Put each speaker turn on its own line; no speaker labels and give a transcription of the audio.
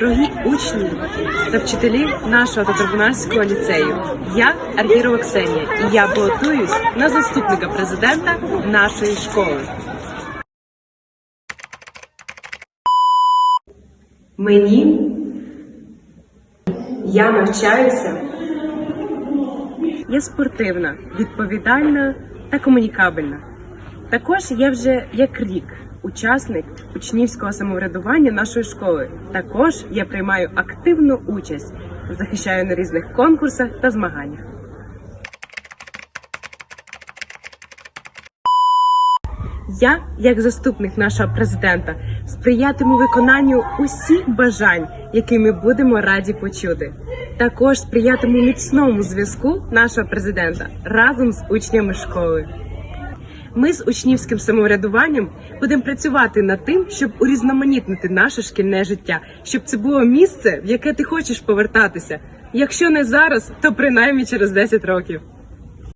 дорогі учні та вчителі нашого Татарбунарського ліцею. Я Аргірова Ксенія, і я балотуюсь на заступника президента нашої школи. Мені я навчаюся. Я спортивна, відповідальна та комунікабельна. Також я вже як рік учасник учнівського самоврядування нашої школи. Також я приймаю активну участь, захищаю на різних конкурсах та змаганнях. Я, як заступник нашого президента, сприятиму виконанню усіх бажань, які ми будемо раді почути. Також сприятиму міцному зв'язку нашого президента разом з учнями школи. Ми з учнівським самоврядуванням будемо працювати над тим, щоб урізноманітнити наше шкільне життя, щоб це було місце, в яке ти хочеш повертатися. Якщо не зараз, то принаймні через 10 років.